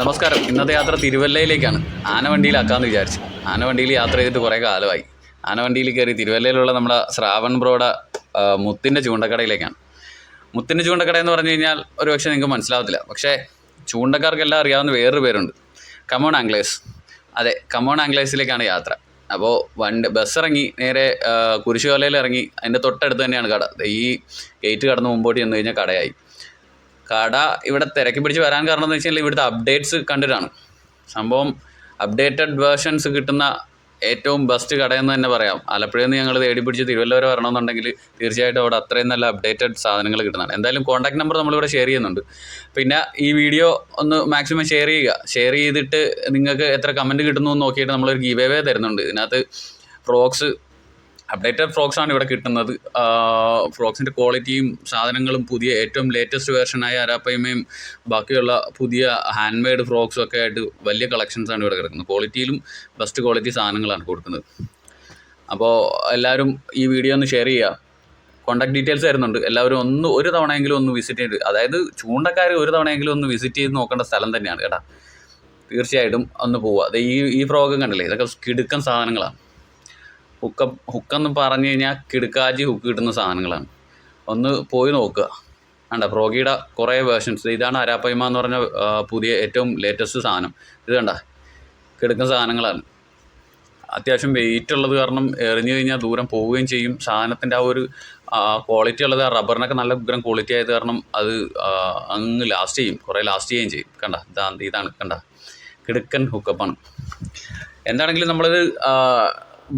നമസ്കാരം. ഇന്നത്തെ യാത്ര തിരുവല്ലയിലേക്കാണ്. ആനവണ്ടിയിലാക്കാമെന്ന് വിചാരിച്ചു. ആനവണ്ടിയിൽ യാത്ര ചെയ്തിട്ട് കുറേ കാലമായി. ആനവണ്ടിയിൽ കയറി തിരുവല്ലയിലുള്ള നമ്മുടെ ശ്രാവൺ ബ്രോഡ മുത്തിന്റെ ചൂണ്ടക്കടയിലേക്കാണ്. മുത്തിന്റെ ചൂണ്ടക്കട എന്ന് പറഞ്ഞു കഴിഞ്ഞാൽ ഒരു പക്ഷേ നിങ്ങൾക്ക് മനസ്സിലാവത്തില്ല. പക്ഷേ ചൂണ്ടക്കാർക്കെല്ലാം അറിയാവുന്ന വേറൊരു പേരുണ്ട്. കമോൺ ആംഗ്ലേഴ്സ് അതെ കമോൺ ആംഗ്ലേഴ്സിലേക്കാണ് യാത്ര. അപ്പോൾ വണ്ടി ബസ് ഇറങ്ങി നേരെ കുരിശുകലയിൽ ഇറങ്ങി അതിന്റെ തൊട്ടടുത്ത് തന്നെയാണ് കട. ഈ ഗേറ്റ് കടന്ന് മുമ്പോട്ട് ചെന്ന് കഴിഞ്ഞാൽ കടയായി. കട ഇവിടെ തിരക്കി പിടിച്ച് വരാൻ കാരണം എന്ന് വെച്ചാൽ ഇവിടുത്തെ അപ്ഡേറ്റ്സ് കണ്ടിട്ടാണ്. സംഭവം അപ്ഡേറ്റഡ് വേർഷൻസ് കിട്ടുന്ന ഏറ്റവും ബെസ്റ്റ് കടയെന്ന് തന്നെ പറയാം. ആലപ്പുഴയിൽ നിന്ന് ഞങ്ങൾ തേടി പിടിച്ച് തിരുവല്ല വരെ വരണമെന്നുണ്ടെങ്കിൽ തീർച്ചയായിട്ടും അവിടെ അത്രയും നല്ല അപ്ഡേറ്റഡ് സാധനങ്ങൾ കിട്ടുന്നതാണ്. എന്തായാലും കോൺടാക്ട് നമ്പർ നമ്മളിവിടെ ഷെയർ ചെയ്യുന്നുണ്ട്. പിന്നെ ഈ വീഡിയോ ഒന്ന് മാക്സിമം ഷെയർ ചെയ്യുക. ഷെയർ ചെയ്തിട്ട് നിങ്ങൾക്ക് എത്ര കമന്റ് കിട്ടുന്നു എന്ന് നോക്കിയിട്ട് നമ്മളൊരു ഗീവ് തരുന്നുണ്ട്. ഇതിനകത്ത് ഫ്രോക്സ് അപ്ഡേറ്റഡ് ഫ്രോക്സ് ആണ് ഇവിടെ കിട്ടുന്നത്. ഫ്രോക്സിന്റെ ക്വാളിറ്റിയും സാധനങ്ങളും പുതിയ ഏറ്റവും ലേറ്റസ്റ്റ് വേർഷനായ അരാപ്പയ്മയും ബാക്കിയുള്ള പുതിയ ഹാൻഡ് മെയ്ഡ് ഫ്രോക്സും ഒക്കെ ആയിട്ട് വലിയ കളക്ഷൻസ് ആണ് ഇവിടെ കിടക്കുന്നത്. ക്വാളിറ്റിയിലും ബെസ്റ്റ് ക്വാളിറ്റി സാധനങ്ങളാണ് കൊടുക്കുന്നത്. അപ്പോൾ എല്ലാവരും ഈ വീഡിയോ ഒന്ന് ഷെയർ ചെയ്യുക. കോൺടാക്ട് ഡീറ്റെയിൽസ് തരുന്നുണ്ട്. എല്ലാവരും ഒന്ന് ഒരു തവണയെങ്കിലും ഒന്ന് വിസിറ്റ് ചെയ്ത് അതായത് ചൂണ്ടക്കാർ ഒരു തവണയെങ്കിലും ഒന്ന് വിസിറ്റ് ചെയ്ത് നോക്കേണ്ട സ്ഥലം തന്നെയാണ് കേട്ടോ. തീർച്ചയായിട്ടും ഒന്ന് പോവുക. അത് ഈ ഈ ഫ്രോഗം കണ്ടില്ലേ? ഇതൊക്കെ കിടുക്കൻ സാധനങ്ങളാണ്. ഹുക്ക ഹുക്കെന്ന് പറഞ്ഞു കഴിഞ്ഞാൽ കിടുക്കാജി ഹുക്ക് കിട്ടുന്ന സാധനങ്ങളാണ്. ഒന്ന് പോയി നോക്കുക. വേണ്ട പ്രോഗിയുടെ കുറേ വേർഷൻസ് ഇതാണ് അരാപ്പയ്മ എന്ന് പറഞ്ഞ പുതിയ ഏറ്റവും ലേറ്റസ്റ്റ് സാധനം. ഇത് കണ്ട? കിടക്കുന്ന സാധനങ്ങളാണ്. അത്യാവശ്യം വെയിറ്റ് ഉള്ളത് കാരണം എറിഞ്ഞു കഴിഞ്ഞാൽ ദൂരം പോവുകയും ചെയ്യും. സാധനത്തിന്റെ ആ ഒരു ക്വാളിറ്റി ഉള്ളത് ആ റബ്ബറിനൊക്കെ നല്ല ഉഗ്രം ക്വാളിറ്റി ആയത് കാരണം അത് അങ്ങ് ലാസ്റ്റ് ചെയ്യും. കുറേ ലാസ്റ്റ് ചെയ്യുകയും ചെയ്യും. കണ്ട? ഇതാണ് ഇതാണ് കണ്ട? കിടുക്കൻ ഹുക്കപ്പാണ് എന്താണെങ്കിലും നമ്മളത്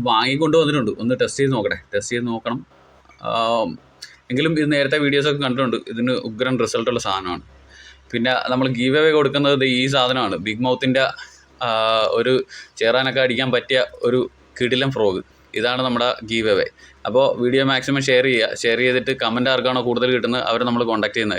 വാങ്ങിക്കൊണ്ട് വന്നിട്ടുണ്ട് ഒന്ന് ടെസ്റ്റ് ചെയ്ത് നോക്കട്ടെ. ടെസ്റ്റ് ചെയ്ത് നോക്കണം. എങ്കിലും ഇത് നേരത്തെ വീഡിയോസൊക്കെ കണ്ടിട്ടുണ്ട്. ഇതിന് ഉഗ്രൻ റിസൾട്ടുള്ള സാധനമാണ്. പിന്നെ നമ്മൾ ഗീവ് അവേ കൊടുക്കുന്നത് ഈ സാധനമാണ്. ബിഗ് മൗത്തിന്റെ ഒരു ചേറാനൊക്കെ അടിക്കാൻ പറ്റിയ ഒരു കിടിലം ഫ്രോഗ് ഇതാണ് നമ്മുടെ ഗീവ് അവേ അപ്പോൾ വീഡിയോ മാക്സിമം ഷെയർ ചെയ്യുക ഷെയർ ചെയ്തിട്ട് കമന്റ് ആർക്കാണോ കൂടുതൽ കിട്ടുന്നത് അവരെ നമ്മൾ കോൺടാക്ട് ചെയ്യുന്നതായിരിക്കും.